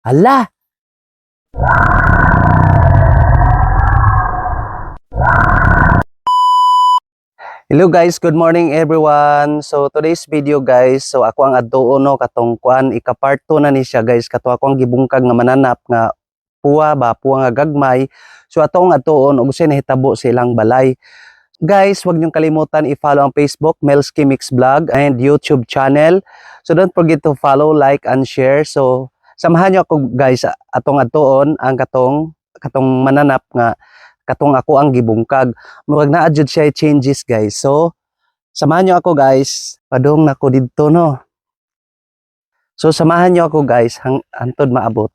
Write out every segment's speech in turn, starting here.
Hala! Hello guys, good morning everyone. So today's video guys, so ako ang adtuo no katong kuan ika part 2 na ni siya guys kato ako ang gibungkag nga mananap nga puwa ba puwa nga gagmay. So atong adtuon og say nahitabo sa ilang balay. Guys, huwag niyong kalimutan i-follow ang Facebook, Melski Mix Vlog and YouTube channel. So don't forget to follow, like, and share. So samahan niyo ako guys. Atong adtuon ang katong katong mananap nga katong ako ang gibungkag. Murag na adjud siya changes guys. So samahan niyo ako guys. Padung nako didto no? So samahan niyo ako guys. Hang antod maabot.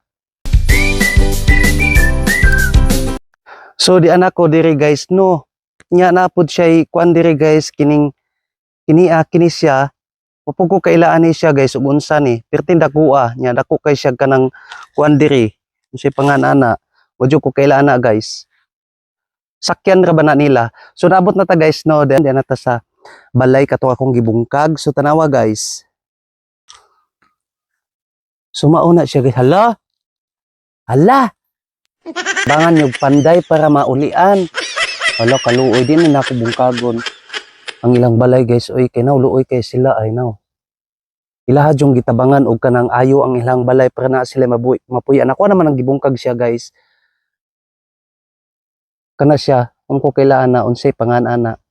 So di anak ko diri guys no? Nya na pud siya kuan diri guys. Kining kini ah, kini siya Upog ko kailaan ni siya guys ug unsa ni. Pertin dako ah. Nya dako kay siya kanang kuan diri. Panganana wadyo ko kailaan na guys. Sakyan ra ba na nila? So naabot na ta guys no? Then na ta sa balay kato akong gibungkag. So tanawa guys. Sumao na siya guys. Hala! Hala! Bangan yung panday para maulian. Hala kaluoy din na ako bungkagon ang ilang balay guys oy kay now luoy kay sila ay now ilahad yung gitabangan og kanang ayo ang ilang balay para na sila mabuy mapuyan. Ako naman ang gibungkag siya guys. Kana siya kung ko kailangan na unsay panganana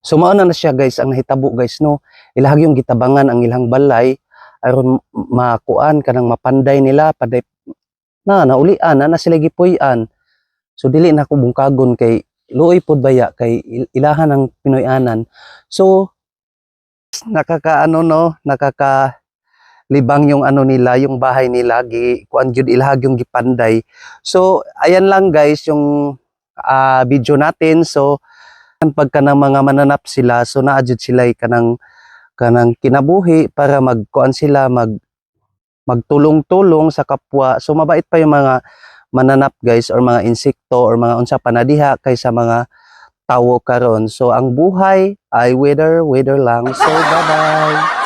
so mao na siya guys ang nahitabo guys no? Ilahag yung gitabangan ang ilang balay aron makuan kanang mapanday nila paday na naulian na, na sila gipuy-an. So dili na ko bungkagon kay luoy pod baya kay il- ilahan ang Pinoyanan so nakakaano no nakaka libang yung ano nila yung bahay nila gi kuan gyud ilahag yung gipanday so ayan lang guys yung ah, video natin. So, pagka ng mga mananap sila, so naadjud sila kanang kanang kinabuhi para magkuan sila mag magtulong-tulong sa kapwa. So mabait pa yung mga mananap guys or mga insekto or mga unsa panadiha kaysa mga tawo karon. So ang buhay ay weather weather lang. So bye-bye.